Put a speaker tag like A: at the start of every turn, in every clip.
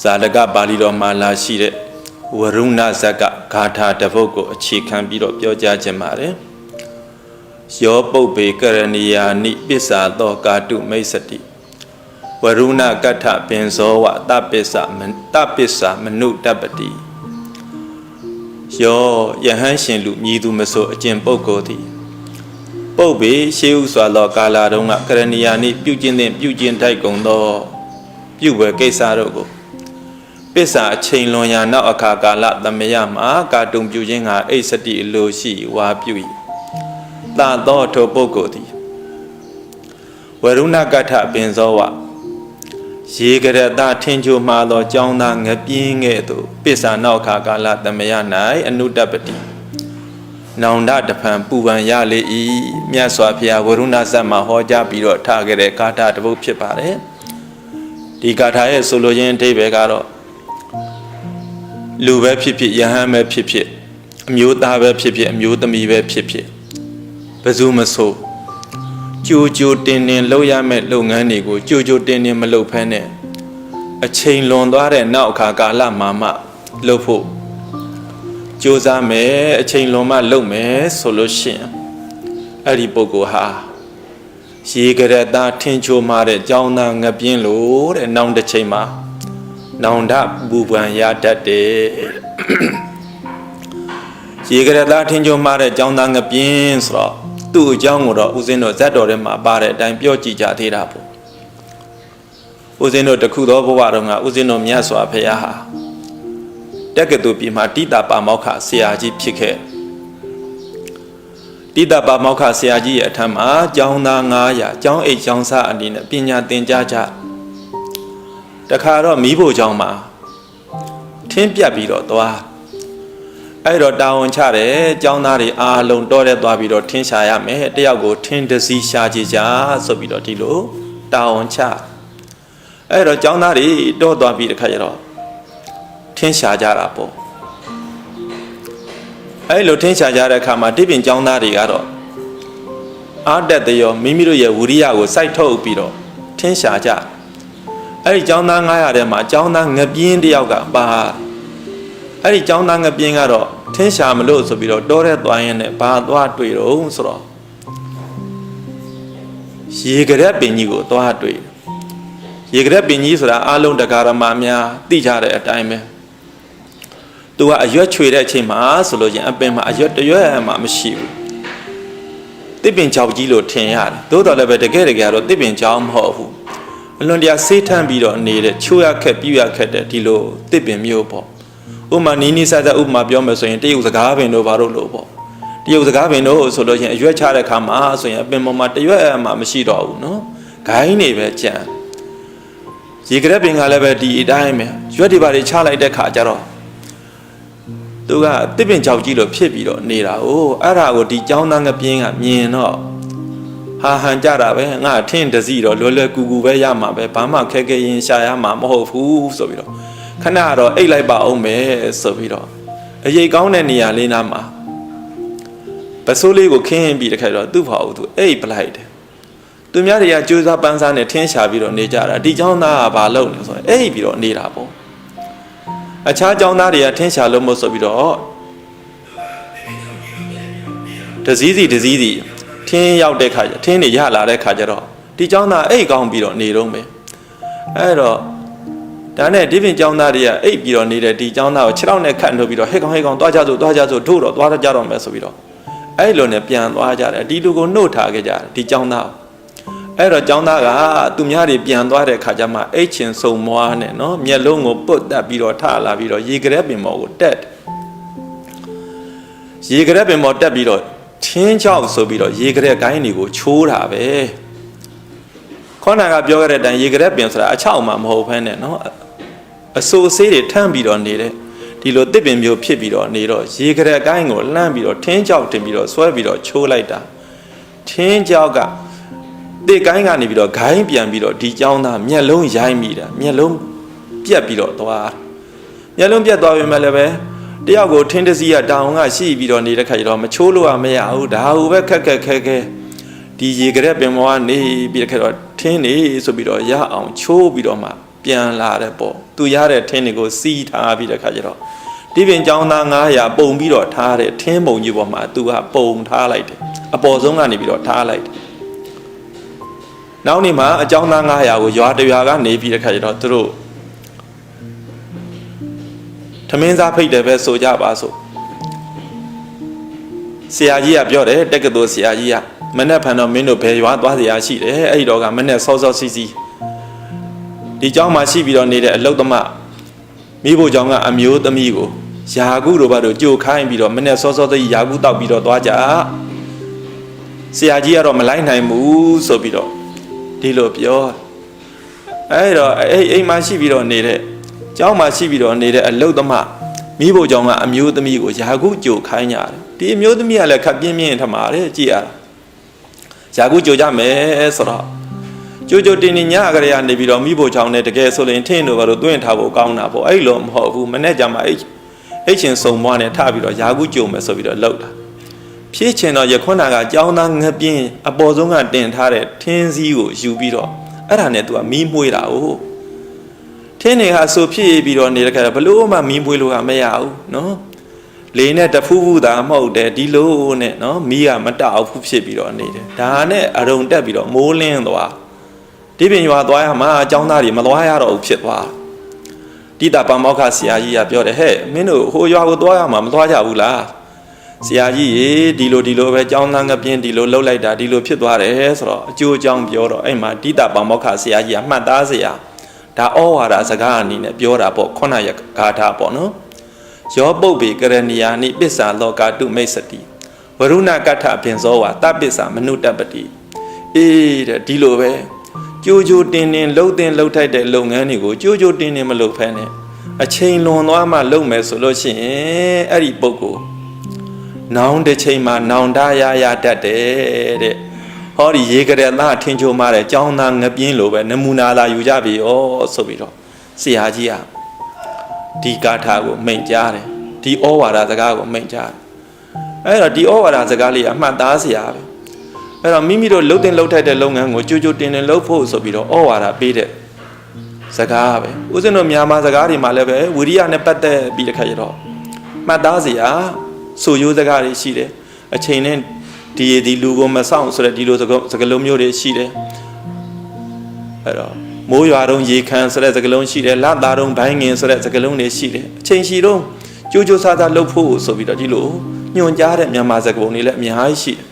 A: ဇာလကပါဠိတော်မှာလာရှိတဲ့ဝရုဏဇက်ကဂါထာတစ်ပုဒ်ကိုအခြေခံပြီးတော့ပြောကြားခြင်းပါတယ်ယောပုပ္ပေကရဏီယာနိပစ္စာသောကာတုမိတ်စတိဝရုဏကထပင်ဇောဝတပစ္ဆမနတပစ္ဆမနုတပတိယောယဟန်ရှင်လူမြည်သူမဆိုအကျင့်ပုဂ္ဂိုလ်သည်ပုပ်ပေရှေးဥစွာသောကာလာတုန်းကကရဏီယာနိပြုကျင့်တဲ့ပြုကျင့်ထိုက်ကုန်သောပြုဝယ်ကိစ္စတို့ကို ပစ္စာအချိန်လွန်ရာနောက်အခါကာလသမယမှာကာတုံပြုခြင်းကအိတ်စတိအလိုရှိဝါပြု၏သာသောထိုပုဂ္ဂိုလ်သည်ဝရုဏကထပင်ဇောဝရေကရတထင်ချိုမှာသောကြောင်းသားငပြင်းငဲ့သို့ပစ္စာနောက်အခါကာလသမယ၌အနုတ္တပတိနောင်တတဖန်ပူပန်ရလေ၏မြတ်စွာဘုရားဝရုဏဇတ်မှာဟောကြားပြီးတော့ထားခဲ့တဲ့ဂါထာတစ်ပုဒ်ဖြစ်ပါတယ်ဒီဂါထာရဲ့ဆိုလိုခြင်းအဓိပ္ပာယ်ကတော့ လူပဲဖြစ်ဖြစ်ယဟန်ပဲဖြစ်ဖြစ်အမျိုးသားပဲဖြစ်ဖြစ်အမျိုးသမီးပဲဖြစ်ဖြစ်ဘယ်သူမဆိုကြိုကြိုတင်တင်လုပ်ရမယ့်လုပ်ငန်းတွေကိုကြိုကြိုတင်တင်မလုပ်ဖ ೇನೆ အချိန်လွန်သွားတဲ့နောက်အခါကာလမှာမှလုပ်ဖို့ကြိုးစားမယ်အချိန်လွန်မှလုပ်မယ်ဆိုလို့ရှိရင်အဲ့ဒီပုဂ္ဂိုလ်ဟာရေကရတာထင်ချိုမာတဲ့ကြောင်းသားငပြင်းလို့တဲ့နောင်တစ်ချိန်မှာ နောင်တပူပန်ရတတ်တယ်ရေကရတာထင်ချိုမာတဲ့ကြောင်းသားငပြင်းဆိုတော့သူ့အကြောင်းကိုတော့ဦးဇင်းတို့ဇတ်တော်ထဲမှာပါတဲ့အတိုင်းပြောကြည့်ကြသေးတာပေါ့ဦးဇင်းတို့တခုသောဘဝတော်ကဦးဇင်းတို့မြတ်စွာဘုရားဟာတက္ကသိုလ်ပြည်မှာတိတာပါမောက္ခဆရာကြီးဖြစ်ခဲ့တိတာပါမောက္ခဆရာကြီးရဲ့အထက်မှာကျောင်းသား900ကျောင်းအိတ်ကျောင်းစားအနေနဲ့ပညာသင်ကြားကြ တခါတော့မိဖို့ကျောင်းမှာထင်းပြတ်ပြီးတော့သွားအဲ့တော့တာဝန်ချတယ်ကျောင်းသားတွေအားလုံးတော့တဲ့သွားပြီးတော့ထင်းရှာရမယ်တယောက်ကိုထင်းတစ်စီးရှာကြည့်ကြဆိုပြီးတော့ဒီလိုတာဝန်ချအဲ့တော့ကျောင်းသားတွေတော့သွားပြီးတခါကျတော့ထင်းရှာကြတာပေါ့အဲ့လိုထင်းရှာကြတဲ့အခါမှာတိပင်ចောင်းသားတွေကတော့အာတက်တရောမိမိတို့ရဲ့ဝိရိယကိုစိုက်ထုတ်ပြီးတော့ထင်းရှာကြ အဲ့ဒီចောင်းသား900ထဲမှာចောင်းသားငပြင်းတယောက်ကပါအဲ့ဒီចောင်းသားငပြင်းကတော့ထင်းရှာမလို့ဆိုပြီးတော့တောထဲသွားရင်လည်းဘာသွားတွေ့တော့ဆိုတော့ရေကြရက်ပင်ကြီးကိုသွားတွေ့ရေကြရက်ပင်ကြီးဆိုတာအလုံးတကာရမများသိကြတဲ့အတိုင်းပဲ သူကအရွက်ချွေတဲ့အချိန်မှာဆိုလို့ချင်းအပင်မှာအရွက်တရွက်မှမရှိဘူးတစ်ပင်ချောက်ကြီးလို့ထင်ရတယ်သို့တော်လည်းပဲတကယ်တကယ်တော့တစ်ပင်ချောက်မဟုတ်ဘူး အလွန်တရာဆေးထမ်းပြီးတော့နေတဲ့ချိုးရခက်ပြူရခက်တဲ့ဒီလိုတစ်ပင်မျိုးပေါ့ဥမာနီးနီးဆက်ဆက်ဥပမာပြောမယ်ဆိုရင်တရုတ်စကားပင်တို့ဘာလို့လို့ပေါ့တရုတ်စကားပင်တို့ဆိုလို့ချင်းအရွက်ချတဲ့ခါမှာဆိုရင်အပင်ပေါ်မှာတရွက်မှမရှိတော့ဘူးနော်ဂိုင်းနေပဲကြံရေကရက်ပင်ကလည်းပဲဒီအတိုင်းပဲရွက်တွေပါတွေချလိုက်တဲ့ခါကျတော့သူကတစ်ပင်ကြောက်ကြီးလို့ဖြစ်ပြီးတော့နေတာ哦အဲ့ဒါကိုဒီចောင်းသားငပြင်းကမြင်တော့ ဟာဟန်ကြတာပဲငါထင်းတစီတော့လွယ်လွယ်ကူကူပဲရမှာပဲဘာမှခက်ခဲရင်ရှာရမှာမဟုတ်ဘူးဆိုပြီးတော့ခဏတော့အိတ်လိုက်ပါအောင်မယ်ဆိုပြီးတော့အရေးကောင်းတဲ့နေရာလေးနားမှာပစိုးလေးကိုခင်းပြီးတခါတော့သူ့ဖောက်သူအိတ်ပလိုက်တယ်သူများတွေကကြိုးစားပန်းစားနဲ့ထင်းရှာပြီးတော့နေကြတာဒီចောင်းသားကဘာလုပ်လဲဆိုရင်အိတ်ပြီးတော့နေတာပေါ့အခြားចောင်းသားတွေကထင်းရှာလို့မဟုတ်ဆိုပြီးတော့တစည်းစီတစည်းစီ ထင်းရောက်တဲ့ခါကျထင်းနေရလာတဲ့ခါကျတော့ဒီเจ้าသားအိတ်ကောင်းပြီးတော့နေတော့မယ်အဲ့တော့ဒါနဲ့ဒီပင်เจ้าသားတွေကအိတ်ပြီးတော့နေတဲ့ဒီเจ้าသားကို6လောက်နဲ့ခတ်လို့ပြီးတော့ဟဲ့ကောင်ဟဲ့ကောင်သွားကြစို့သွားကြစို့တို့တော့သွားကြတော့မယ်ဆိုပြီးတော့အဲ့လိုနဲ့ပြန်သွားကြတယ်ဒီလူကိုနှုတ်ထားခဲ့ကြတယ်ဒီเจ้าသားအဲ့တော့เจ้าသားကသူများတွေပြန်သွားတဲ့ခါကျမှအိတ်ချင်စုံမွားနဲ့နော်မျက်လုံးကိုပုတ်တက်ပြီးတော့ထလာပြီးတော့ရေကြဲပင်ပေါ်ကိုတက်ရေကြဲပင်ပေါ်တက်ပြီးတော့ ချင်းချောက်ဆိုပြီးတော့ရေကရက်ကိုင်းတွေကိုချိုးတာပဲခေါဏကပြောခဲ့တဲ့အတိုင်းရေကရက်ပင်ဆိုတာအချောက်မှမဟုတ်ဘဲနဲ့နော်အဆိုးဆေးတွေထမ်းပြီးတော့နေတဲ့ဒီလိုတစ်ပင်မျိုးဖြစ်ပြီးတော့နေတော့ရေကရက်ကိုင်းကိုလှမ်းပြီးတော့ထင်းချောက်တင်ပြီးတော့ဆွဲပြီးတော့ချိုးလိုက်တာထင်းချောက်က တစ်ကိုင်းကနေပြီးတော့ဂိုင်းပြန်ပြီးတော့ဒီเจ้าသားမျက်လုံးရိုင်းမိတာမျက်လုံးပြက်ပြီးတော့သွားမျက်လုံးပြက်သွားပြီမဲ့လည်းပဲ တယောက်ကိုထင်းတစည်းကတောင်ကရှိပြီးတော့နေတဲ့ခါကျတော့မချိုးလို့ရမရဘူးဒါဟိုပဲခက်ခက်ခဲခဲဒီရေကြက်ပင်မောကနေပြီးတဲ့ခါတော့ထင်းနေဆိုပြီးတော့ရအောင်ချိုးပြီးတော့မှပြန်လာတယ်ပေါ့သူရတဲ့ထင်းတွေကိုစီးထားပြီးတဲ့ခါကျတော့ဒီပင်ကျောင်းသား900ပုံပြီးတော့ထားတဲ့ထင်းပုံကြီးပေါ်မှာသူကပုံထားလိုက်တယ်အပေါ်ဆုံးကနေပြီးတော့ထားလိုက်တယ်နောက်နေ့မှာအကျောင်းသား900ကိုရွာတရွာကနေပြီးတဲ့ခါကျတော့သူတို့ ထမင်းစားဖိတ်တယ်ပဲဆိုကြပါစို့ဆရာကြီးကပြောတယ်တက္ကသိုလ်ဆရာကြီးကမနေ့ဖန်တော့မင်းတို့ဘယ်ရွာသွားစရာရှိတယ်အဲ့ဒီတော့ကမနေ့စောစောစီးစီးဒီเจ้าမှာရှိပြီးတော့နေတဲ့အလုတ်သမမိဖို့เจ้าကအမျိုးသမီးကိုယာကုတို့ဘာတို့ကြိုခိုင်းပြီးတော့မနေ့စောစောသိယာကုတောက်ပြီးတော့သွားကြဆရာကြီးကတော့မလိုက်နိုင်ဘူးဆိုပြီးတော့ဒီလိုပြောအဲ့တော့အဲ့အိမ်မှာရှိပြီးတော့နေတဲ့ ကျောင်းမှာရှိပြီးတော့နေတဲ့အလုတ်သမမိဖို့ကြောင့်ကအမျိုးသမီးကိုယာကုကြိုခိုင်းကြတယ်ဒီအမျိုးသမီးကလည်းခပ်ပြင်းပြင်းထမာတယ်ကြည်ရယာကုကြိုကြမယ်ဆိုတော့ကြိုကြိုတင်တင်ညကလေးကနေပြီးတော့မိဖို့ချောင်းနဲ့တကယ်ဆိုရင်ထင်းတို့ဘာလို့တွင့်ထားဖို့ကောင်းတာပေါ့အဲ့လိုမဟုတ်ဘူးမနေ့ကမှအဲ့အဲ့ချင်းစုံမွားနဲ့ထပြီးတော့ယာကုကြိုမယ်ဆိုပြီးတော့လှုပ်တာဖြည့်ချင်တော့ရခွန်းနာကကြောင်းသားငပြင်းအပေါ်ဆုံးကတင်ထားတဲ့ထင်းစည်းကိုယူပြီးတော့အဲ့ဒါနဲ့သူကမီးမွှေးတာ哦 ထင်းတွေကဆိုဖြစ်ပြီးတော့နေတဲ့ခါဘလို့မှမီးမွှေးလို့ကမရဘူးနော်လေနဲ့တဖူးဖူးသာမဟုတ်တယ်ဒီလိုနဲ့နော်မီးကမတောက်ဘူးဖြစ်ပြီးတော့နေတယ်ဒါနဲ့အရုံတက်ပြီးတော့မိုးလင်းသွားဒီပင်ရွာသွားရမှာအเจ้าသားတွေမသွားရတော့ဘူးဖြစ်သွားတိတာပမောက္ခဆရာကြီးကပြောတယ်ဟဲ့မင်းတို့ဟိုရွာကိုသွားရမှာမသွားကြဘူးလားဆရာကြီးရေဒီလိုဒီလိုပဲเจ้าသားငပြင်းဒီလိုလှုပ်လိုက်တာဒီလိုဖြစ်သွားတယ်ဆိုတော့အကျိုးအကြောင်းပြောတော့အဲ့မှာတိတာပမောက္ခဆရာကြီးကမှတ်သားဆရာ ဒါဩဝါဒစကားအနေနဲ့ပြောတာပေါ့ခုနရဂါထာပေါ့နော်ယောပုပ္ပေကရဏီယာနိပစ္ဆာလောကာတုမိတ်စတိဝရုဏကထပင်ဇောဝါတပစ္ဆာမနုတပတိအေးတဲ့ဒီလိုပဲကြိုးကြိုးတင်တင်လှုပ်တင်လှုပ်ထိုက်တဲ့လုပ်ငန်းတွေကိုကြိုးကြိုးတင်တင်မလုပ်ဖဲနဲ့အချိန်လွန်သွားမှလုပ်မယ်ဆိုလို့ရှိရင်အဲ့ဒီပုဂ္ဂိုလ်နောင်တစ်ချိန်မှာနောင်တရရတတ်တယ်တဲ့ ဟောဒီရေကြတဲ့သားထင်ချိုမာတဲ့ကြောင်းသားငပြင်းလိုပဲနမူနာလာယူကြပြီဩဆိုပြီးတော့ဆရာကြီးကဒီကာထာကိုမိန်ကြားတယ်ဒီဩဝါဒစကားကိုမိန်ကြားတယ်အဲ့တော့ဒီဩဝါဒစကားလေးကအမှတ်သားစရာပဲအဲ့တော့မိမိတို့လှုပ်တင်လှုပ်ထိုက်တဲ့လုပ်ငန်းကိုကြိုးကြိုးတင်တင်လှုပ်ဖို့ဆိုပြီးတော့ဩဝါဒပေးတဲ့စကားပဲဦးဇင်းတို့မြန်မာစကားတွေမှာလည်းပဲဝိရိယနဲ့ပတ်သက်ပြီးတဲ့ခါကျတော့မှတ်သားစရာဆိုရိုးစကားတွေရှိတယ်အချိန်နဲ့ ဒီရည်ဒီလူကိုမဆောင်ဆိုတဲ့ဒီလိုစကားစကားလုံးမျိုးတွေရှိတယ်အဲ့တော့မိုးရွာတုံးရေခမ်းဆိုတဲ့စကားလုံးရှိတယ်လသားတုံးဘိုင်းငင်ဆိုတဲ့စကားလုံးတွေရှိတယ်အချိန်ရှိတော့ကြိုးကြိုးစားစားလှုပ်ဖို့ဆိုပြီးတော့ဒီလိုညွန်ကြားတဲ့မြန်မာစကားပုံတွေလည်းအများကြီးရှိတယ်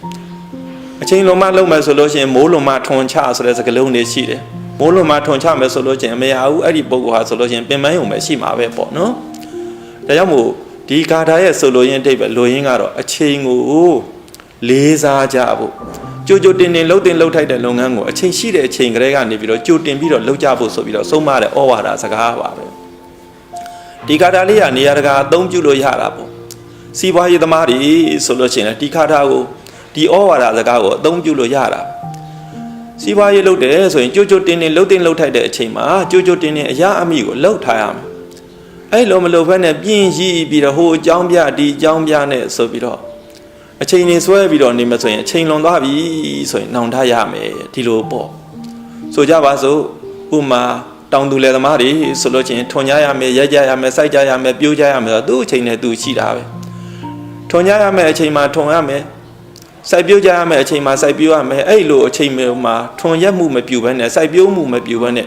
A: အချိန်လုံးမလုံးမယ်ဆိုလို့ရှိရင်မိုးလုံးမထွန်ချဆိုတဲ့စကားလုံးတွေရှိတယ်မိုးလုံးမထွန်ချမယ်ဆိုလို့ရှိရင်မရဘူးအဲ့ဒီပုဂ္ဂိုလ်ဟာဆိုလို့ရှိရင်ပင်ပန်းုံပဲရှိမှာပဲပေါ့နော်ဒါကြောင့်မို့ဒီဂါထာရဲ့ဆိုလိုရင်းအတိတ်ပဲလိုရင်းကတော့အချိန်ကို လေးစားကြဖို့ကြိုကြိုတင်တင်လှုပ်တင်လှုပ်ထိုက်တဲ့လုပ်ငန်းကိုအချိန်ရှိတဲ့အချိန်ကလေးကနေပြီးတော့ကြိုတင်ပြီးတော့လှုပ်ကြဖို့ဆိုပြီးတော့ဆုံးမတဲ့ဩဝါဒစကားပါပဲဒီဂါထာလေးကနေရာတကာအသုံးပြုလို့ရတာပေါ့စီးပွားရေးသမားတွေဆိုလို့ရှိရင်ဒီဂါထာကိုဒီဩဝါဒစကားကိုအသုံးပြုလို့ရတာစီးပွားရေးလုပ်တယ်ဆိုရင်ကြိုကြိုတင်တင်လှုပ်တင်လှုပ်ထိုက်တဲ့အချိန်မှာကြိုကြိုတင်တင်အရာအမိကိုလှုပ်ထားရမယ်အဲ့လိုမလုပ်ဘဲနဲ့ပြင်းရည်ပြီးတော့ဟိုအကြောင်းပြဒီအကြောင်းပြနဲ့ဆိုပြီးတော့ အချိန်နေဆွဲပြီးတော့နေမဆိုရင်အချိန်လွန်သွားပြီဆိုရင်နှောင်ထားရမယ်ဒီလိုပေါ့ဆိုကြပါစို့ဥမာတောင်သူလယ်သမားတွေဆိုလို့ချင်းထွန်ကြရမယ်ရိုက်ကြရမယ်စိုက်ကြရမယ်ပြိုးကြရမယ်ဆိုတော့သူ့အချိန်နဲ့သူရှိတာပဲထွန်ကြရမယ်အချိန်မှာထွန်ရမယ်စိုက်ပြိုးကြရမယ်အချိန်မှာစိုက်ပြိုးရမယ်အဲ့လိုအချိန်မျိုးမှာထွန်ရက်မှုမပြူဘဲနဲ့စိုက်ပြိုးမှုမပြူဘဲနဲ့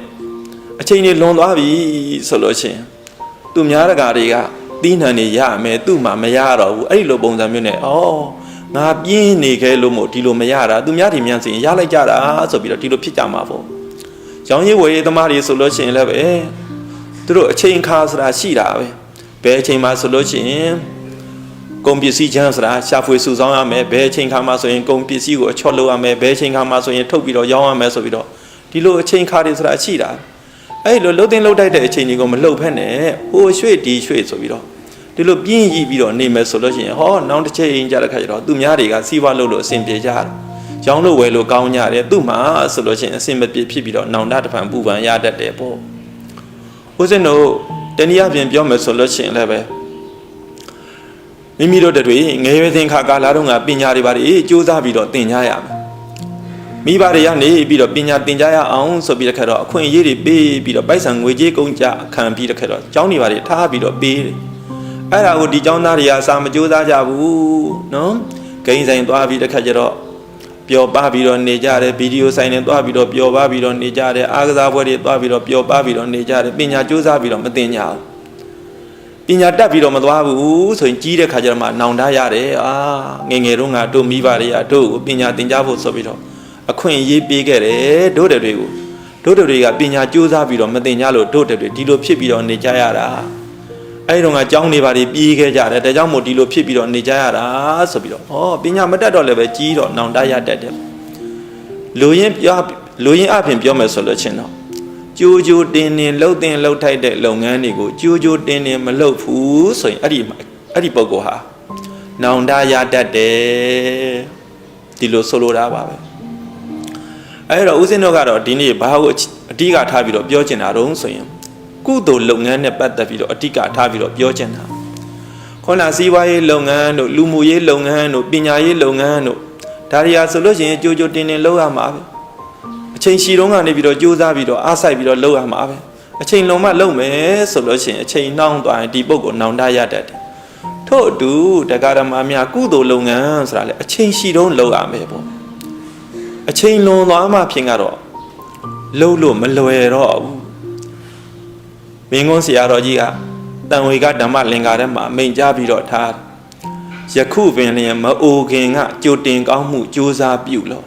A: အချိန်ကြီးလွန်သွားပြီဆိုလို့ချင်းသူများတကာတွေကတီးနှံနေရမယ်သူ့မှာမရတော့ဘူးအဲ့လိုပုံစံမျိုးနဲ့ဩ ငါပြင်းနေခဲ့လို့မို့ဒီလိုမရတာသူများတွေမြန်စင်ရလိုက်ကြတာဆိုပြီးတော့ဒီလိုဖြစ်ကြမှာပေါ့ရောင်းရည်ဝယ်ရေးသမားတွေဆိုလို့ရှိရင်လည်းပဲသူတို့အချိန်ခါဆိုတာရှိတာပဲဘယ်အချိန်မှဆိုလို့ရှိရင်ကုန်ပစ္စည်းချမ်းဆိုတာရှာဖွေစုဆောင်းရမယ်ဘယ်အချိန်ခါမှဆိုရင်ကုန်ပစ္စည်းကိုအချော့လုပ်ရမယ်ဘယ်အချိန်ခါမှဆိုရင်ထုတ်ပြီးတော့ရောင်းရမယ်ဆိုပြီးတော့ဒီလိုအချိန်ခါတွေဆိုတာရှိတာအဲ့လိုလှုပ်တင်လှုပ်တိုက်တဲ့အချိန်တွေကိုမလှုပ်ဖက်နဲ့ဟိုရွှေ့ဒီရွှေ့ဆိုပြီးတော့ ဒီလိုပြင်းရည်ပြီးတော့နေမယ်ဆိုလို့ရှိရင်ဟောနောက်တစ်ချိန်ကြတဲ့ခါကျတော့သူများတွေကစီးပွားလုပ်လို့အဆင်ပြေကြတယ်။ရောင်းလို့ဝယ်လို့ကောင်းကြတယ်သူ့မှာဆိုလို့ရှိရင်အဆင်မပြေဖြစ်ပြီးတော့နောင်တတဖန်ပူပန်ရတတ်တယ်ပေါ့။ဦးဇင်းတို့တနည်းအားဖြင့်ပြောမယ်ဆိုလို့ရှိရင်လည်းပဲမိမိတို့တွေငယ်ရွယ်စဉ်ခါကာလတုန်းကပညာတွေပါတွေစူးစမ်းပြီးတော့သင်ကြရမယ်။မိဘတွေကနေပြီးတော့ပညာသင်ကြားရအောင်ဆိုပြီးတော့ခက်တော့အခွင့်အရေးတွေပေးပြီးတော့ပိုက်ဆံငွေကြေးကုန်ကြခံပြီးတော့ခက်တော့ကျောင်းတွေပါတွေထားပြီးတော့ပေးတယ် အဲ့ဒါကိုဒီကျောင်းသားတွေကစာမကြိုးစားကြဘူးနော်ဂိမ်းဆိုင်သွားပြီးတော့ခက်ကြတော့ပျော်ပါပြီးတော့နေကြတယ်ဗီဒီယိုဆိုင်တွေသွားပြီးတော့ပျော်ပါပြီးတော့နေကြတယ်အားကစားပွဲတွေသွားပြီးတော့ပျော်ပါပြီးတော့နေကြတယ်ပညာကြိုးစားပြီးတော့မတင်ကြဘူးပညာတက်ပြီးတော့မသွားဘူးဆိုရင်ကြီးတဲ့ခါကျတော့မှနောင်တရတယ်အာငယ်ငယ်တုန်းကတို့မိဘတွေကတို့ကိုပညာသင်ကြားဖို့ဆိုပြီးတော့အခွင့်အရေးပေးခဲ့တယ်တို့တဲ့တွေကိုတို့တဲ့တွေကပညာကြိုးစားပြီးတော့မတင်ကြလို့တို့တဲ့တွေဒီလိုဖြစ်ပြီးတော့နေကြရတာ အဲဒီတော့ကကျောင်းနေပါတွေပြီးခဲ့ကြတယ်ဒါကြောင့်မို့ဒီလိုဖြစ်ပြီးတော့နေကြရတာဆိုပြီးတော့ဩပညာမတက်တော့လည်းပဲကြီးတော့နောင်တရတတ်တယ်လူရင်းပြောလူရင်းအပြင်ပြောမယ်ဆိုလို့ချင်းတော့ကြိုးကြိုးတင်းတင်းလှုပ်တင်လှုပ်ထိုက်တဲ့လုပ်ငန်းတွေကိုကြိုးကြိုးတင်းတင်းမလုပ်ဘူးဆိုရင်အဲ့ဒီအဲ့ဒီပုံကောဟာနောင်တရတတ်တယ်ဒီလိုဆိုလိုတာပါပဲအဲ့တော့ဦးစင်းတို့ကတော့ဒီနေ့ဘာကိုအတိကထားပြီးတော့ပြောချင်တာတုံးဆိုရင် ကုသိုလ်လုပ်ငန်းနဲ့ပတ်သက်ပြီးတော့အတိကထားပြီးတော့ပြောချင်တာခေါင်းလာစီးပွားရေးလုပ်ငန်းတို့လူမှုရေးလုပ်ငန်းတို့ပညာရေးလုပ်ငန်းတို့ဒါတွေဟာဆိုလို့ရှိရင်ကြိုးကြိုးတင်းတင်းလုပ်ရမှာပဲအချိန်ရှိတုန်းကနေပြီးတော့ကြိုးစားပြီးတော့အားစိုက်ပြီးတော့လုပ်ရမှာပဲအချိန်လုံးမလုပ်မယ်ဆိုလို့ရှိရင်အချိန်နှောင်းသွားရင်ဒီပုဂ္ဂိုလ်နောင်တရတတ်တယ်ထို့အတူတရားဓမ္မများကုသိုလ်လုပ်ငန်းဆိုတာလေအချိန်ရှိတုန်းလုပ်ရမယ်ပေါ့အချိန်လွန်သွားမှဖြစ်ကတော့လုပ်လို့မလွယ်တော့ဘူး မင်းကုန်းဆရာတော်ကြီးကတန်ဝေကဓမ္မလင်္ကာထဲမှာမိန်ကြားပြီးတော့ထားယခုပင်လျင်မအိုခင်ကကြိုတင်ကောင်းမှုကြိုးစားပြုလို့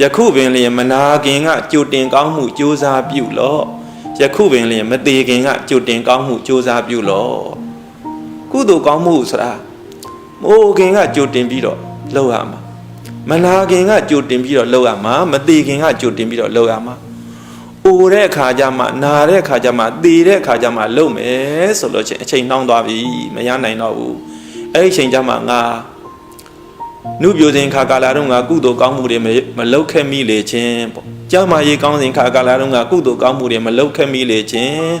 A: ယခုပင်လျင်မနာခင်ကကြိုတင်ကောင်းမှုကြိုးစားပြုလို့ယခုပင်လျင်မသေးခင်ကကြိုတင်ကောင်းမှုကြိုးစားပြုလို့ကုသိုလ်ကောင်းမှုဆိုတာမအိုခင်ကကြိုတင်ပြီးတော့လုပ်ရမှာမနာခင်ကကြိုတင်ပြီးတော့လုပ်ရမှာမသေးခင်ကကြိုတင်ပြီးတော့လုပ်ရမှာ အိုတဲ့အခါကျမှနာတဲ့အခါကျမှသေတဲ့အခါကျမှလုပ်မယ်ဆိုလို့ချင်းအချိန်နှောင်းသွားပြီမရနိုင်တော့ဘူးအဲ့ဒီအချိန်ကျမှငါနုပြိုစဉ်ခါကာလာတော့ငါကုသိုလ်ကောင်းမှုတွေမလုပ်ခဲ့မိလေချင်းပေါ့ကြာမရေးကောင်းစဉ်ခါကာလာတော့ငါကုသိုလ်ကောင်းမှုတွေမလုပ်ခဲ့မိလေချင်း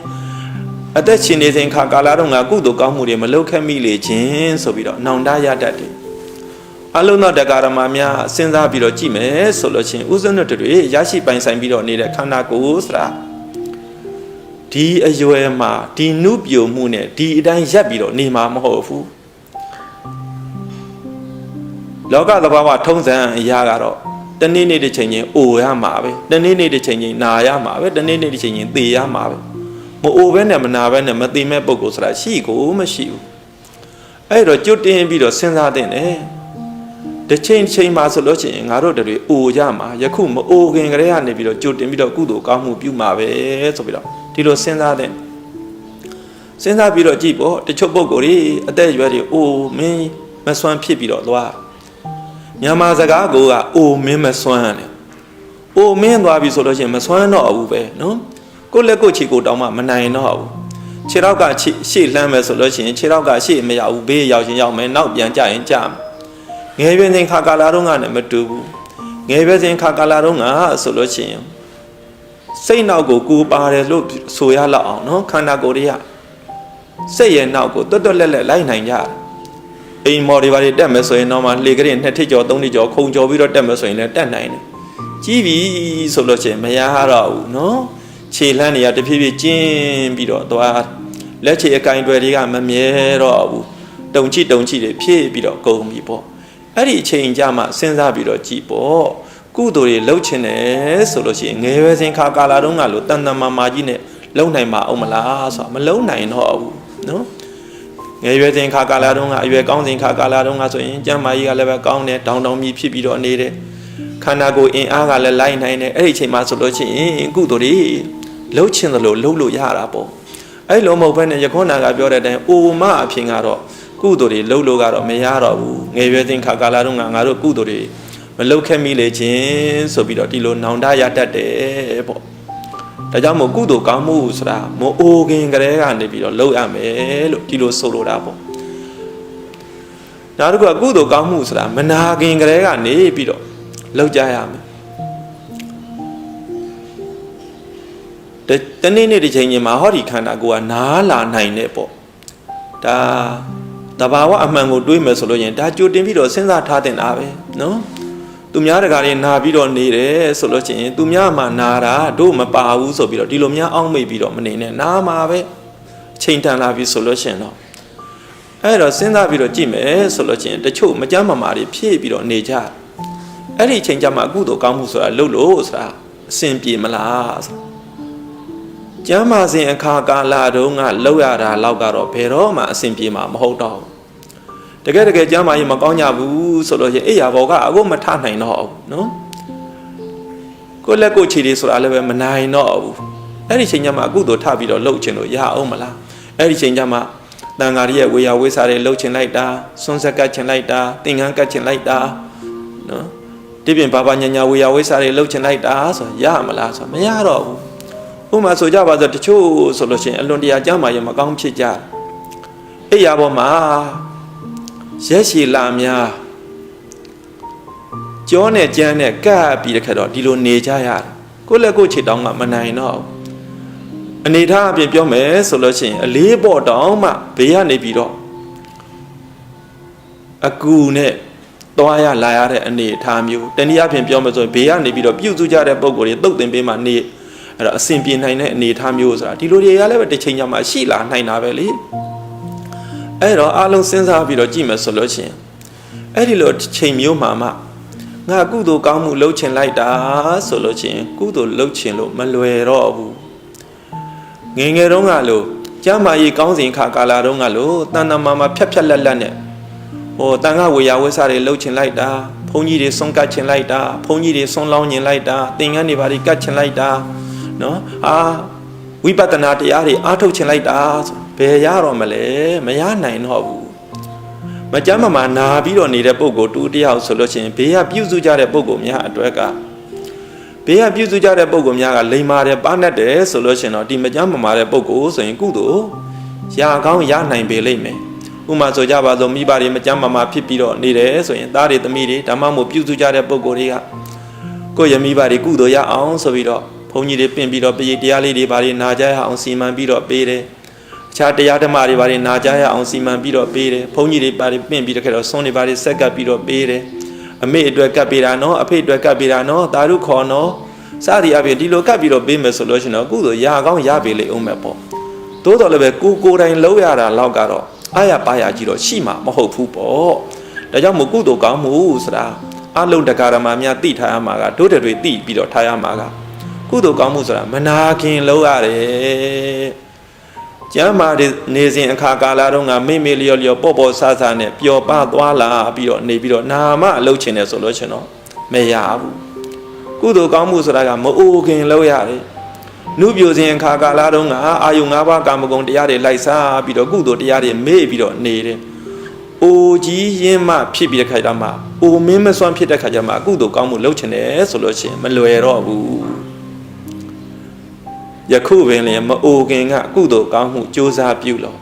A: အသက်ရှင်နေစဉ်ခါကာလာတော့ငါကုသိုလ်ကောင်းမှုတွေမလုပ်ခဲ့မိလေချင်းဆိုပြီးတော့နောင်တရတတ်တယ် အလုံးသောတရားဓမ္မများစဉ်းစားပြီးတော့ကြည့်မယ်ဆိုလို့ချင်းဥစ္စနတွေရရှိပိုင်ဆိုင်ပြီးတော့နေတဲ့ခန္ဓာကိုယ်ဆိုတာဒီအရွယ်မှာဒီနုပြိုမှုနဲ့ဒီအတိုင်းရက်ပြီးတော့နေမှာမဟုတ်ဘူးလောကသဘာဝထုံးစံအရာကတော့တနေ့နေ့တစ်ချိန်ချင်းအိုရမှာပဲတနေ့နေ့တစ်ချိန်ချင်းနာရမှာပဲတနေ့နေ့တစ်ချိန်ချင်းသေရမှာပဲမအိုဘဲနဲ့မနာဘဲနဲ့မသေမဲ့ပုံကိုဆိုတာရှိကိုမရှိဘူးအဲ့တော့ကြွတင်ပြီးတော့စဉ်းစားတဲ့နဲ့ တစ်ချိန်ချိန်မှာဆိုလို့ရှိရင်ငါတို့တွေအိုကြမှာယခုမအိုခင်ကလေးကနေပြီးတော့ကြိုတင်ပြီးတော့ကုသိုလ်ကောင်းမှုပြုမှာပဲဆိုပြီးတော့ဒီလိုစဉ်းစားတဲ့စဉ်းစားပြီးတော့ကြည့်ပေါ့တချို့ပုံကိုယ်တွေအသက်အရွယ်တွေအိုမင်းမစွမ်းဖြစ်ပြီးတော့သွားမြန်မာစကားကိုကအိုမင်းမစွမ်းတယ်အိုမင်းသွားပြီဆိုလို့ရှိရင်မစွမ်းတော့ဘူးပဲနော်ကိုယ့်လက်ကိုယ်ခြေကိုတောင်းမှမနိုင်တော့ဘူးခြေထောက်ကရှေ့လှမ်းမယ်ဆိုလို့ရှိရင်ခြေထောက်ကရှေ့မရောက်ဘူးဘေးရောက်ရင်ရောက်မယ်နောက်ပြန်ကြရင်ကြမယ် ငယ်ပြင်းစဉ်ခါကာလာတော့ကလည်းမတူဘူးငယ်ပြင်းစဉ်ခါကာလာတော့ကဆိုလို့ရှိရင်စိတ်နောက်ကိုကူပါတယ်လို့ဆိုရလောက်အောင်နော်ခန္ဓာကိုယ်တွေကစိတ်ရဲ့နောက်ကိုတွတ်တွတ်လက်လက်လိုက်နိုင်ကြတယ်အိမ်မော်တွေဘာတွေတက်မယ်ဆိုရင်တော့မှလေကရင်နှစ်ထစ်ကျော်သုံးထစ်ကျော်ခုံကျော်ပြီးတော့တက်မယ်ဆိုရင်လည်းတက်နိုင်တယ်ကြီးပြီဆိုလို့ရှိရင်မရတော့ဘူးနော်ခြေလှမ်းတွေကတဖြည်းဖြည်းကျင်းပြီးတော့သွားလက်ခြေအကင်တွေတွေကမမြဲတော့ဘူးတုံချိတုံချိတွေဖြည့်ပြီးတော့ကုန်ပြီပေါ့ အဲ့ဒီအချိန်ကြမှာစဉ်းစားပြီးတော့ကြည်ပေါ့ကုသိုလ်တွေလှုပ်ချင်တယ်ဆိုလို့ရှိရင်ငယ်ရွယ်စဉ်ခါကာလာတုန်းကလို့တန်တန်မာမာကြီးနဲ့လုံနိုင်မှာအောင်မလားဆိုတာမလုံနိုင်တော့ဘူးနော်ငယ်ရွယ်စဉ်ခါကာလာတုန်းကအရွယ်ကောင်းစဉ်ခါကာလာတုန်းကဆိုရင်ကျမ်းမာကြီးကလည်းပဲကောင်းတယ်တောင်းတောင်းမြည်ဖြစ်ပြီးတော့နေတယ်ခန္ဓာကိုယ်အင်အားကလည်းလိုက်နိုင်တယ်အဲ့ဒီအချိန်မှာဆိုလို့ရှိရင်ကုသိုလ်တွေလှုပ်ချင်သလိုလှုပ်လို့ရတာပေါ့အဲ့လိုမဟုတ်ဘဲနဲ့ယခုနာကပြောတဲ့အတိုင်းအိုမအဖြစ်ကတော့ ကုသိုလ်တွေလှုပ်လို့ကတော့မရတော့ဘူးငယ်ရွယ်စဉ်ခါကာလတုန်းကငါတို့ကုသိုလ်တွေမလှုပ်ခဲ့မိလေချင်းဆိုပြီးတော့ဒီလိုနောင်တရတတ်တယ်ပေါ့ဒါကြောင့်မို့ကုသိုလ်ကောင်းမှုဆိုတာမအိုခင်ကလေးကနေပြီးတော့လှုပ်ရမယ်လို့ဒီလိုဆိုလိုတာပေါ့နောက်တစ်ခုကကုသိုလ်ကောင်းမှုဆိုတာမနာခင်ကလေးကနေပြီးတော့လှုပ်ကြရမယ်တနေ့နေ့တစ်ချိန်ချင်းမှာဟောဒီခန္ဓာကိုယ်ကနားလာနိုင်တဲ့ပေါ့ဒါ တဘာဝအမှန်ကိုတွေးမယ်ဆိုလို့ရင်ဒါကြိုတင်ပြီးတော့စဉ်းစားထားတင်တာပဲနော်သူများတကာတွေနာပြီးတော့နေတယ်ဆိုလို့ချင်းသူများမှနာတာတို့မပါဘူးဆိုပြီးတော့ဒီလိုများအောင်းမိတ်ပြီးတော့မနေနဲ့နာမှာပဲအချိန်တန်လာပြီဆိုလို့ချင်းတော့အဲ့တော့စဉ်းစားပြီးတော့ကြည့်မယ်ဆိုလို့ချင်းတချို့မကြမ်းမမာတွေဖြည့်ပြီးတော့နေကြတယ်အဲ့ဒီအချိန်ကျမှအကုသိုလ်ကောင်းမှုဆိုတာလှုပ်လို့ဆိုတာအစဉ်ပြေမလားဆို ကျမ်းမာစဉ်အခါကာလတုန်းကလှုပ်ရတာလောက်ကတော့ဘယ်တော့မှအစဉ်ပြေမှာမဟုတ်တော့ဘူးတကယ်တကယ်ကျမ်းမာရင်မကောင်းကြဘူးဆိုလို့ရင်အိယာဘောကအခုမထနိုင်တော့ဘူးနော်ကိုယ့်လက်ကိုယ်ခြေတွေဆိုတာလည်းပဲမနိုင်တော့ဘူးအဲ့ဒီချိန်ကျမှအကုသိုလ်ထပြီးတော့လှုပ်ချင်လို့ရအောင်မလားအဲ့ဒီချိန်ကျမှတန်ဃာရီရဲ့ဝေယဝိစာတွေလှုပ်ချင်လိုက်တာဆွန်းဆက်ကတ်ချင်လိုက်တာသင်္ကန်းကတ်ချင်လိုက်တာနော်ဒီပြင်ဘာဘာညာညာဝေယဝိစာတွေလှုပ်ချင်လိုက်တာဆိုရမလားဆိုမရတော့ဘူး ဥပမာဆိုကြပါစို့တချို့ဆိုလို့ရှိရင်အလွန်တရာကြမ်းမာရင်မကောင်းဖြစ်ကြတယ်အိယာပေါ်မှာရက်ရှည်လာများကြောနဲ့ကြမ်းနဲ့ကပ်ပြီးတဲ့ခါတော့ဒီလိုနေကြရတယ်ကိုယ့်လက်ကိုယ်ခြေတောင်းကမနိုင်တော့ဘူးအနေထားအပြင်ပြောမယ်ဆိုလို့ရှိရင်အလေးပေါ်တောင်းမှဘေးကနေပြီးတော့အကူနဲ့သွားရလာရတဲ့အနေအထားမျိုးတနည်းအားဖြင့်ပြောမယ်ဆိုရင်ဘေးကနေပြီးတော့ပြုစုကြတဲ့ပုံကိုယ်တွေတုတ်တင်ပေးမှနေ အဲ့တော့အစဉ်ပြေနိုင်တဲ့အနေအထားမျိုးဆိုတာဒီလိုတွေကလည်းပဲတစ်ချိန်ကျမှရှိလာနိုင်တာပဲလေအဲ့တော့အားလုံးစဉ်းစားပြီးတော့ကြည့်မယ်ဆိုလို့ရှိရင်အဲ့ဒီလိုချိန်မျိုးမှာမှငါကုသိုလ်ကောင်းမှုလုပ်ချင်လိုက်တာဆိုလို့ချင်းကုသိုလ်လုပ်ချင်လို့မလွယ်တော့ဘူးငယ်ငယ်တုန်းကလို့ကျမ်းမာရေးကောင်းစဉ်ခါကာလာတုန်းကလို့တန်တမာမှာဖြတ်ဖြတ်လက်လက်နဲ့ဟိုတန်ခဝေယဝိစာတွေလှုပ်ချင်လိုက်တာဘုန်းကြီးတွေဆုံးကတ်ချင်လိုက်တာဘုန်းကြီးတွေဆုံးလောင်းချင်လိုက်တာသင်္ကန်းတွေဘာတွေကတ်ချင်လိုက်တာ နော်အာဝိပဿနာတရားတွေအားထုတ်ချင်လိုက်တာဆိုဘယ်ရတော့မလဲမရနိုင်တော့ဘူးမကြမ်းမမာနာပြီးတော့နေတဲ့ပုံကိုတူတယောက်ဆိုလို့ရှိရင်ဘေးကပြုစုကြတဲ့ပုံကိုများအတွက်ကဘေးကပြုစုကြတဲ့ပုံကိုများကလိမ္မာတယ်ပါနဲ့တယ်ဆိုလို့ရှိရင်တော့ဒီမကြမ်းမမာတဲ့ပုံကိုဆိုရင်ကုသိုလ်ရာကောင်းရနိုင်ပေလိမ့်မယ်ဥမာဆိုကြပါစို့မိဘတွေမကြမ်းမမာဖြစ်ပြီးတော့နေတယ်ဆိုရင်သားတွေသမီးတွေဓမ္မမို့ပြုစုကြတဲ့ပုံကိုယ်တွေကကိုယ့်ရမိဘတွေကုသိုလ်ရအောင်ဆိုပြီးတော့ ဘုန်းကြီးတွေပြင်ပြီးတော့ပြေတရားလေးတွေဘာတွေနာကြရအောင်စီမံပြီးတော့ပေးတယ်အခြားတရားဓမ္မတွေဘာတွေနာကြရအောင်စီမံပြီးတော့ပေးတယ်ဘုန်းကြီးတွေဘာတွေပြင်ပြီးတော့ခဲ့တော့ဆွန်းတွေဘာတွေဆက်ကပ်ပြီးတော့ပေးတယ်အမေအတွက်ကပ်ပေးတာနော်အဖေအတွက်ကပ်ပေးတာနော်သာဓုခေါ်နော်စသည်အပြင်ဒီလိုကပ်ပြီးတော့ပေးမယ်ဆိုလို့ရှိရင်တော့ကုသိုလ်ရကောင်းရပေလိမ့်အောင်မယ်ပေါ့သို့တော်လည်းပဲကိုကိုယ်တိုင်လှုပ်ရတာလောက်ကတော့အားရပါရကြီးတော့ရှိမှာမဟုတ်ဘူးပေါ့ဒါကြောင့်မို့ကုသိုလ်ကောင်းမှုဆိုတာအလုံးတကာရမများသိထားရမှာကတို့တွေသိပြီးတော့ထားရမှာက ကုသိုလ်ကောင်းမှုဆိုတာမနာခင်လှုပ်ရတယ်ကျမ်းမာနေစဉ်အခါကာလတုန်းကမိမိလျော်လျော်ပေါ့ပေါ့ဆားဆားနဲ့ပျော်ပသွားလာပြီးတော့နေပြီးတော့နာမအလုပ်ချင်တယ်ဆိုလို့ရှင်တော့မရဘူးကုသိုလ်ကောင်းမှုဆိုတာကမအိုခင်လှုပ်ရတယ်နုပြိုစဉ်အခါကာလတုန်းကအာယု၅ပါးကာမဂုဏ်တရားတွေလိုက်စားပြီးတော့ကုသိုလ်တရားတွေမေ့ပြီးတော့နေတယ်။အိုကြီးရင်မှဖြစ်ပြီးတဲ့ခါကျမှအိုမင်းမစွမ်းဖြစ်တဲ့ခါကျမှကုသိုလ်ကောင်းမှုလုပ်ချင်တယ်ဆိုလို့ရှိရင်မလွယ်တော့ဘူး။ ယခုပင်လျင်မအိုခင်ကကုသိုလ်ကောင်းမှုကြိုးစားပြုလို့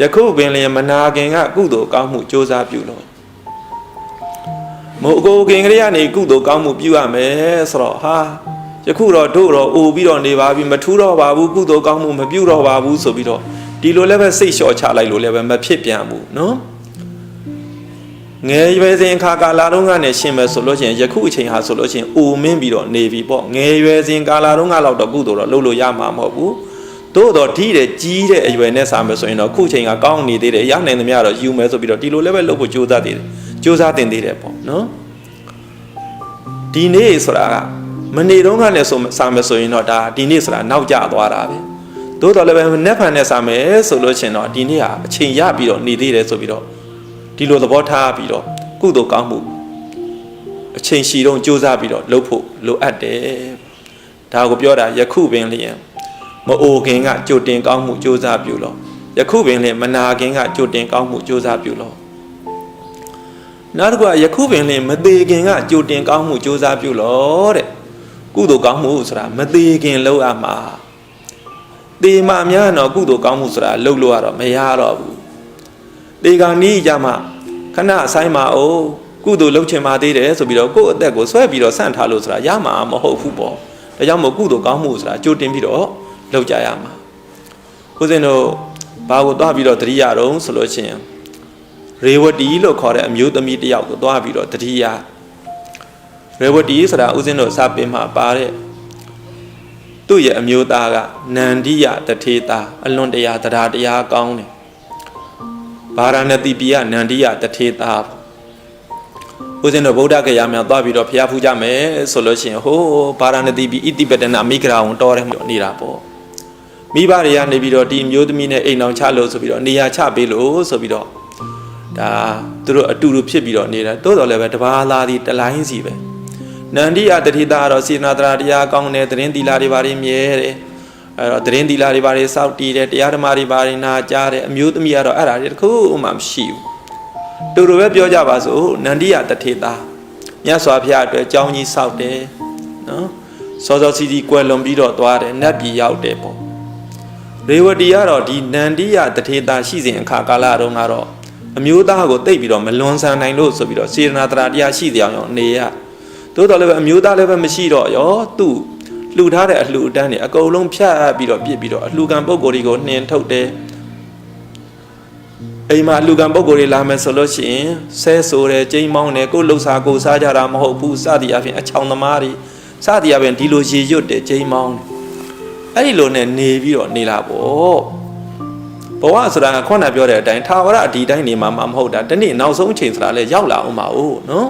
A: ယခုပင်လျင်မနာခင်ကကုသိုလ်ကောင်းမှုကြိုးစားပြုလို့မို့အကိုခင်ကလေးကနေကုသိုလ်ကောင်းမှုပြုရမယ်ဆိုတော့ဟာယခုတော့တို့တော့အိုပြီးတော့နေပါပြီမထူးတော့ပါဘူးကုသိုလ်ကောင်းမှုမပြုတော့ပါဘူးဆိုပြီးတော့ဒီလိုလည်းပဲစိတ်လျှော့ချလိုက်လို့လည်းပဲမဖြစ်ပြန်ဘူးနော် ငယ်ရွယ်စဉ်ခါကာလာတုန်းကနေရှင်းမယ်ဆိုလို့ရှိရင်ယခုအချိန်ဟာဆိုလို့ရှိရင်အိုမင်းပြီးတော့နေပြီပေါ့ငယ်ရွယ်စဉ်ကာလာတုန်းကလောက်တော့ကုသိုလ်တော့လုပ်လို့ရမှာမဟုတ်ဘူးသို့တော့ဒီတဲ့ကြီးတဲ့အရွယ်နဲ့စာမယ်ဆိုရင်တော့ခုချိန်ကကောင်းနေသေးတယ်ရနိုင်သမျှတော့ယူမယ်ဆိုပြီးတော့ဒီလိုလည်းပဲလုပ်ဖို့ကြိုးစားသေးတယ်ကြိုးစားတင်သေးတယ်ပေါ့နော်ဒီနေ့ဆိုတာကမနေတော့ကလည်းဆိုစာမယ်ဆိုရင်တော့ဒါဒီနေ့ဆိုတာနောက်ကျသွားတာပဲသို့တော်လည်းပဲနက်ဖန်နဲ့စာမယ်ဆိုလို့ရှင်တော့ဒီနေ့ဟာအချိန်ရပြီးတော့နေသေးတယ်ဆိုပြီးတော့ ဒီလိုသဘောထားပြီးတော့ကုသိုလ်ကောင်းမှုအချိန်ရှိတော့ကြိုးစားပြီးတော့လုပ်ဖို့လိုအပ်တယ်ဒါကိုပြောတာယခုပင်လျင်မအိုခင်ကကြိုတင်ကောင်းမှုကြိုးစားပြုလို့ယခုပင်လျင်မနာခင်ကကြိုတင်ကောင်းမှုကြိုးစားပြုလို့နောက်တစ်ခုကယခုပင်လျင်မသေးခင်ကကြိုတင်ကောင်းမှုကြိုးစားပြုလို့တဲ့ကုသိုလ်ကောင်းမှုဆိုတာမသေးခင်လုပ်ရမှာတေမများတော့ကုသိုလ်ကောင်းမှုဆိုတာလုပ်လို့ရတော့မရတော့ဘူး တေကနီးကြမှာခဏအဆိုင်မှာအိုးကုသိုလ်လုပ်ချင်ပါသေးတယ်ဆိုပြီးတော့ကိုယ့်အသက်ကိုဆွဲပြီးတော့ဆန့်ထားလို့ဆိုတာရမှာမဟုတ်ဘူးပေါ့ဒါကြောင့်မို့ကုသိုလ်ကောင်းမှုဆိုတာကြိုတင်ပြီးတော့လုပ်ကြရမှာဦးဇင်းတို့ဘာကိုသွားပြီးတော့တတိယတော့ဆိုလို့ရှိရင်ရေဝတီလို့ခေါ်တဲ့အမျိုးသမီးတစ်ယောက်ကိုသွားပြီးတော့တတိယရေဝတီဆိုတာဥစဉ်တို့စာပေမှာပါတဲ့သူ့ရဲ့အမျိုးသားကနန္ဒီယတထေတာအလွန်တရာတရားတရားကောင်းတယ် ဗာရာဏသီပြည်ကနန္ဒီယတထေတာဦးဇင်းတို့ဗုဒ္ဓဂယာများသွားပြီးတော့ဖျားဖူးကြမယ်ဆိုလို့ရှိရင်ဟိုးဗာရာဏသီပြည်ဣတိပတနာမိဂရာဝန်တော်ထဲမှာနေတာပေါ့မိဘတွေကနေပြီးတော့ဒီအမျိုးသမီးနဲ့အိမ်အောင်ချလို့ဆိုပြီးတော့နေရာချပေးလို့ဆိုပြီးတော့ဒါသူတို့အတူတူဖြစ်ပြီးတော့နေတာတိုးတော်လည်းပဲတဘာသားဒီတလိုင်းစီပဲနန္ဒီယတတိတာကတော့စေနာတရာတရားကောင်းတယ်သတင်းသီလာတွေဘာတွေမြဲတယ် အဲ့တော့သတင်းသီလာတွေဘာတွေစောက်တည်တယ်တရားဓမ္မတွေဘာတွေနာကြားတယ်အမျိုးသမီးကတော့အဲ့ဒါတွေတခုမှမရှိဘူးတူတူပဲပြောကြပါစို့နန္ဒီယတထေတာမြတ်စွာဘုရားအတွက်ကြောင်းကြီးစောက်တယ်နော်စောစောစီစီကွယ်လွန်ပြီးတော့သွားတယ်နတ်ပြည်ရောက်တယ်ပေါ့ရေဝတီကတော့ဒီနန္ဒီယတထေတာရှိစဉ်အခါကာလတုန်းကတော့အမျိုးသားကိုတိတ်ပြီးတော့မလွန်ဆန်နိုင်လို့ဆိုပြီးတော့စေရနာတရာတရားရှိတဲ့အောင်နေရသို့တော်လည်းပဲအမျိုးသားလည်းပဲမရှိတော့ရောသူ့ လှူထားတဲ့အလှူအတန်းတွေအကုန်လုံးဖြတ်ပြီးတော့ပြစ်ပြီးတော့အလှူခံပုံကိုယ်တွေကိုနှင်ထုတ်တယ်အိမ်မှာအလှူခံပုံကိုယ်တွေလာမယ်ဆိုလို့ရှိရင်ဆဲဆိုတယ်ကြိမ်းမောင်းတယ်ကိုယ်လှုပ်ရှားကိုယ်စားကြတာမဟုတ်ဘူးစသည်အပြင်အချောင်သမားတွေစသည်အပြင်ဒီလိုရေရွတ်တယ်ကြိမ်းမောင်းတယ်အဲ့ဒီလိုနဲ့နေပြီးတော့နေလာပေါ့ဘဝဆိုတာကခုနပြောတဲ့အတိုင်းထာဝရဒီတိုင်းနေမှာမဟုတ်တာဒီနေ့နောက်ဆုံးအချိန်ဆိုတာလဲရောက်လာအောင်ပါဦးနော်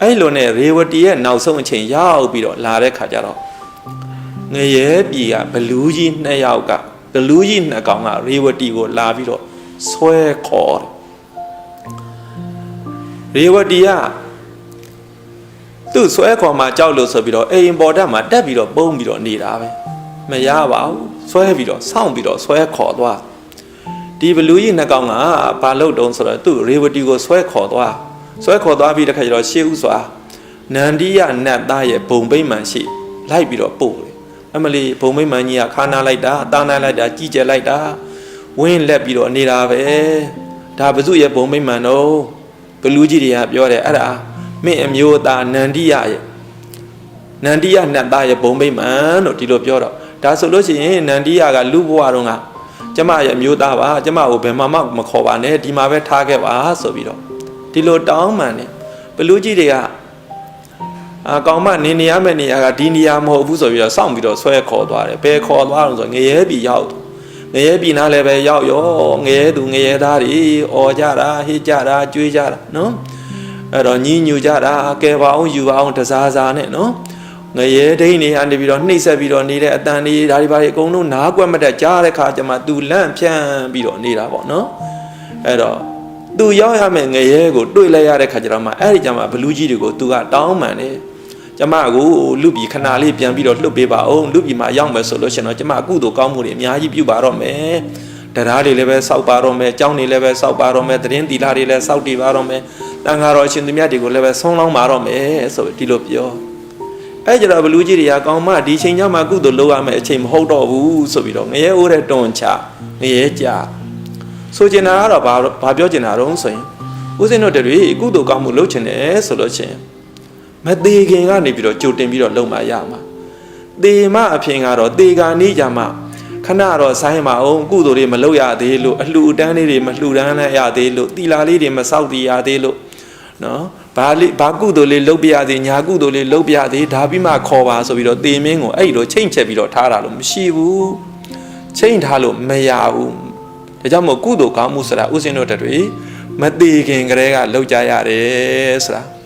A: အဲ့လိုနဲ့ရေဝတီရဲ့နောက်ဆုံးအချိန်ရောက်ပြီးတော့လာတဲ့ခါကျတော့ ငရဲပြည်ကဘလူးကြီးနှစ်ယောက်ကဘလူးကြီးနှစ်ကောင်ကရေဝတီကိုလာပြီးတော့ဆွဲခေါ်တယ်ရေဝတီကသူ့ဆွဲခေါ်မှကြောက်လို့ဆိုပြီးတော့အိမ်ပေါ်တက်မှာတက်ပြီးတော့ပုံပြီးတော့နေတာပဲမရပါဘူးဆွဲပြီးတော့စောင့်ပြီးတော့ဆွဲခေါ်သွားဒီဘလူးကြီးနှစ်ကောင်ကဘာလုပ်တုံးဆိုတော့သူ့ရေဝတီကိုဆွဲခေါ်သွားဆွဲခေါ်သွားပြီးတခါကျတော့ရှေးဥစွာနန္ဒီယနတ်သားရဲ့ဘုံပိမှန်ရှိ လိုက်ပြီးတော့ပို့တယ် အမလီဘုံပိမှန်ကြီးကခါနာလိုက်တာတာနာလိုက်တာကြီးကျယ်လိုက်တာဝင်းလက်ပြီးတော့နေတာပဲဒါဘု து ရဲ့ဘုံပိမှန်တော့ဘလူးကြီးတွေကပြောတယ်အဲ့ဒါမင်းအမျိုးသားနန္ဒီယရဲ့နန္ဒီယနတ်သားရဲ့ဘုံပိမှန်လို့ဒီလိုပြောတော့ဒါဆိုလို့ရှိရင်နန္ဒီယကလူဘဝတုန်းကကျမရဲ့အမျိုးသားပါကျမကိုဘယ်မှမမခေါ်ပါနဲ့ဒီမှာပဲထားခဲ့ပါဆိုပြီးတော့ဒီလိုတောင်းပန်တယ်ဘလူးကြီးတွေက အာကောင်မနေနေရမယ့်နေရာကဒီနေရာမဟုတ်ဘူးဆိုပြီးတော့စောင့်ပြီးတော့ဆွဲခေါ်သွားတယ်ဘယ်ခေါ်သွားလို့ဆိုငရဲပြီရောက်ငရဲပြီနားလည်းပဲရောက်ရောငရဲသူငရဲသားတွေអော်ကြတာဟေးကြတာကြွေးကြတာနော်အဲ့တော့ညီညူကြတာကဲပါအောင်ယူပါအောင်တစားစားနဲ့နော်ငရဲဒိန်းနေကနေပြီးတော့နှိမ့်ဆက်ပြီးတော့နေတဲ့အတန်လေးဒါတွေပါအကုန်လုံးနားကွက်မတက်ကြားတဲ့ခါကျမှသူလန့်ဖြန့်ပြီးတော့နေတာပေါ့နော်အဲ့တော့သူရောက်ရမယ့်ငရဲကိုတွေ့လိုက်ရတဲ့ခါကျတော့မှအဲ့ဒီကျမှဘလူးကြီးတွေကိုသူကတောင်းပန်တယ် ကျမကိုလူပြီခဏလေးပြန်ပြီးတော့လှုပ်ပေးပါအောင်လူပြီမှာရောက်မယ်ဆိုလို့ရှင်တော့ကျမအကုသိုလ်ကောင်းမှုတွေအများကြီးပြုပါတော့မယ်တရားတွေလည်းပဲစောက်ပါတော့မယ်အကြောင်းတွေလည်းပဲစောက်ပါတော့မယ်သတင်းတီလာတွေလည်းစောက်တည်ပါတော့မယ်တန်ဃာတော်ရှင်သူမြတ်တွေကိုလည်းပဲဆုံးလောင်းပါတော့မယ်ဆိုပြီးဒီလိုပြောအဲ့ကြတော့ဘလူးကြီးတွေကကောင်းမဒီချိန်ကျမှကုသိုလ်လုပ်ရမယ်အချိန်မဟုတ်တော့ဘူးဆိုပြီးတော့ငရဲအိုးတဲ့တွန်ချငရဲကြဆိုကျင်တာကတော့ဘာဘာပြောကျင်တာတော့ဆိုရင်ဦးဇင်းတို့တွေကုသိုလ်ကောင်းမှုလုပ်ချင်တယ်ဆိုလို့ချင်း မသေးခင်ကနေပြီးတော့ကြိုတင်ပြီးတော့လုံมาရမှာသေမအဖြစ်ကတော့သေကာနေကြမှာခဏတော့ဆိုင်းမအောင်ကုသိုလ်တွေမလုပ်ရသေးလို့အလှူအတန်းလေးတွေမလှူဒန်းရသေးလို့တီလာလေးတွေမစောက်တည်ရသေးလို့နော်ဘာလေးဘာကုသိုလ်လေးလုပ်ပြရသေးညာကုသိုလ်လေးလုပ်ပြရသေးဒါပြီးမှခေါ်ပါဆိုပြီးတော့သေမင်းကိုအဲ့ဒီလိုချိန်ချက်ပြီးတော့ထားတာလို့မရှိဘူးချိန်ထားလို့မရဘူးဒါကြောင့်မို့ကုသိုလ်ကောင်းမှုဆိုတာဥစဉ်တို့တွေမသေးခင်ကတည်းကလုပ်ကြရတယ်ဆိုတာ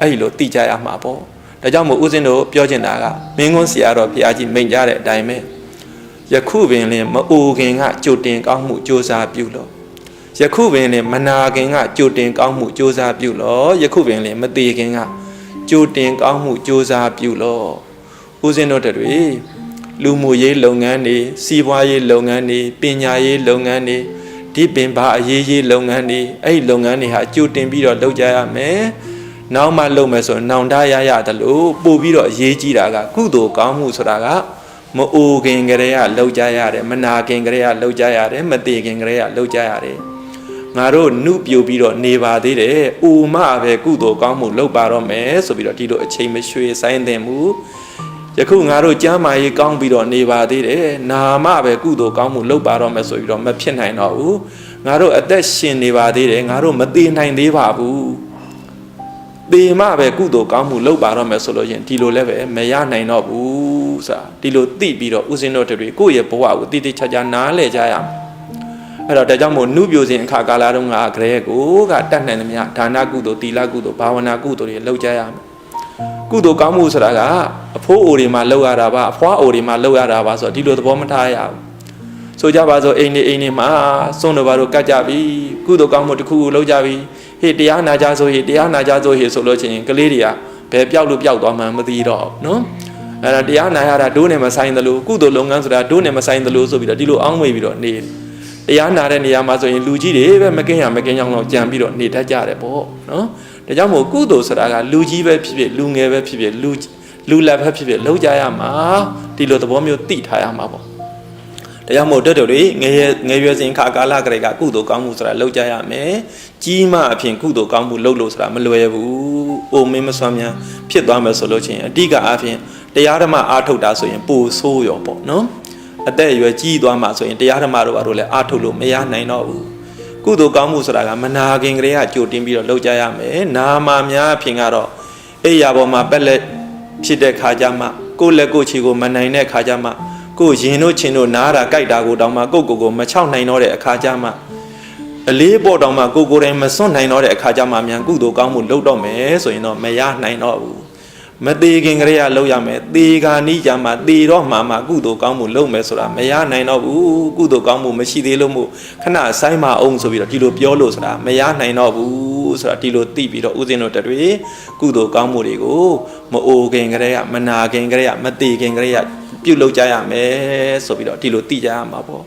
A: အဲ့ဒီလိုသိကြရမှာပေါ့ဒါကြောင့်မို့ဦးဇင်းတို့ပြောချင်တာကမင်းကွန်းဆရာတော်ဘုရားကြီးမိန့်ကြတဲ့အတိုင်းပဲယခုပင်လင်မအိုခင်ကကြိုတင်ကောင်းမှုစ조사ပြုလို့ယခုပင်လင်မနာခင်ကကြိုတင်ကောင်းမှုစ조사ပြုလို့ယခုပင်လင်မသေးခင်ကကြိုတင်ကောင်းမှုစ조사ပြုလို့ဦးဇင်းတို့တွေလူမှုရေးလုပ်ငန်းတွေစီးပွားရေးလုပ်ငန်းတွေပညာရေးလုပ်ငန်းတွေဒီပင်ဘာအရေးရေးလုပ်ငန်းတွေအဲ့ဒီလုပ်ငန်းတွေဟာကြိုတင်ပြီးတော့လုပ်ကြရမယ် နောက်မှလုပ်မယ်ဆိုရင်နောင်တရရတယ်လို့ပို့ပြီးတော့အရေးကြီးတာကကုသိုလ်ကောင်းမှုဆိုတာကမအိုခင်ကလေးကလောက်ကြရတယ်မနာခင်ကလေးကလောက်ကြရတယ်မသေးခင်ကလေးကလောက်ကြရတယ်ငါတို့နှုပြိုပြီးတော့နေပါသေးတယ်။အိုမပဲကုသိုလ်ကောင်းမှုလုပ်ပါတော့မယ်ဆိုပြီးတော့ဒီလိုအချိန်မရွှေဆိုင်သင်မှုယခုငါတို့ကျမ်းမာရေးကောင်းပြီးတော့နေပါသေးတယ်။နာမပဲကုသိုလ်ကောင်းမှုလုပ်ပါတော့မယ်ဆိုပြီးတော့မဖြစ်နိုင်တော့ဘူး။ငါတို့အသက်ရှင်နေပါသေးတယ်။ငါတို့မသေးနိုင်သေးပါဘူး။င သေမှပဲကုသိုလ်ကောင်းမှုလုပ်ပါတော့မယ်ဆိုလို့ရင်ဒီလိုလည်းပဲမရနိုင်တော့ဘူးဆိုတာဒီလိုသိပြီးတော့ဦးဇင်းတို့တွေကိုယ့်ရဲ့ဘဝကိုတည်တည်ချာချာနားလည်ကြရမယ်အဲ့တော့ဒါကြောင့်မို့နုပြိုစဉ်အခါကာလတုန်းကဂရေကိုကတတ်နိုင်သမျှဒါနကုသိုလ်သီလကုသိုလ်ဘာဝနာကုသိုလ်တွေလုပ်ကြရမယ်ကုသိုလ်ကောင်းမှုဆိုတာကအဖိုးအိုတွေမှာလုပ်ရတာပါအဖွားအိုတွေမှာလုပ်ရတာပါဆိုတော့ဒီလိုသဘောမထားရဘူးဆိုကြပါစို့အိမ်နေအိမ်နေမှာစွန့်တော်ဘာတို့ကတ်ကြပြီကုသိုလ်ကောင်းမှုတစ်ခုခုလုပ်ကြပြီ ဟေ့တရားနာကြဆိုဟေ့တရားနာကြဆိုဟေ့ဆိုလို့ချင်းကလေးတွေကဘယ်ပြောက်လို့ပြောက်သွားမှမသိတော့ဘူးနော်အဲ့ဒါတရားနာရတာဒိုးနဲ့မဆိုင်သလိုကုသိုလ်လုပ်ငန်းဆိုတာဒိုးနဲ့မဆိုင်သလိုဆိုပြီးတော့ဒီလိုအောင်းမွေပြီးတော့နေတယ်တရားနာတဲ့နေရာမှာဆိုရင်လူကြီးတွေပဲမကင်းရမကင်းကြောင်တော့ကြံပြီးတော့နေတတ်ကြတယ်ပေါ့နော်ဒါကြောင့်မို့ကုသိုလ်ဆိုတာကလူကြီးပဲဖြစ်ဖြစ်လူငယ်ပဲဖြစ်ဖြစ်လူလူလက်ပဲဖြစ်ဖြစ်လောက်ကြရမှာဒီလိုသဘောမျိုးသိထားရမှာပေါ့ ဒါကြောင့်မို့တော်တော်လေးငယ်ငယ်ရွယ်စဉ်ခါကာလကလေးကကုသိုလ်ကောင်းမှုဆိုတာလောက်ကြရမယ်ကြီးမှအဖြစ်ကုသိုလ်ကောင်းမှုလုပ်လို့ဆိုတာမလွယ်ဘူးအိုမင်းမစွမ်းများဖြစ်သွားမယ်ဆိုလို့ချင်းအတိကအဖြစ်တရားဓမ္မအားထုတ်တာဆိုရင်ပိုဆိုးရောပေါ့နော်အသက်အရွယ်ကြီးသွားမှဆိုရင်တရားဓမ္မတို့ဘာလို့လဲအားထုတ်လို့မရနိုင်တော့ဘူးကုသိုလ်ကောင်းမှုဆိုတာကမနာခင်ကလေးကကြိုတင်ပြီးတော့လုပ်ကြရမယ်နာမများအဖြစ်ကတော့အိယာပေါ်မှာပက်လက်ဖြစ်တဲ့ခါကြမှာကိုယ့်လက်ကိုယ်ခြေကိုမနိုင်တဲ့ခါကြမှာ ကိုယ်ရင်တို့ချင်းတို့နားတာကြိုက်တာကိုတောင်မှကိုယ့်ကိုယ်ကိုမချောက်နိုင်တော့တဲ့အခါကြမှာအလေးပေါ်တောင်မှကိုယ်ကိုယ်တိုင်မစွန့်နိုင်တော့တဲ့အခါကြမှာမြန်ကုသိုလ်ကောင်းမှုလုပ်တော့မယ်ဆိုရင်တော့မရနိုင်တော့ဘူးမသေးခင်ကလေးကလုပ်ရမယ်သေခါနီးကြမှာသေတော့မှမှကုသိုလ်ကောင်းမှုလုပ်မယ်ဆိုတာမရနိုင်တော့ဘူးကုသိုလ်ကောင်းမှုမရှိသေးလို့မို့ခဏဆိုင်မအောင်ဆိုပြီးတော့ဒီလိုပြောလို့ဆိုတာမရနိုင်တော့ဘူးဆိုတာဒီလိုသိပြီးတော့ဦးဇင်းတို့တွေကုသိုလ်ကောင်းမှုတွေကိုမအိုခင်ကလေးကမနာခင်ကလေးကမသေးခင်ကလေးက ပြုတ်လုပ်ကြရမယ်ဆိုပြီးတော့ဒီလိုသိကြရမှာပေါ့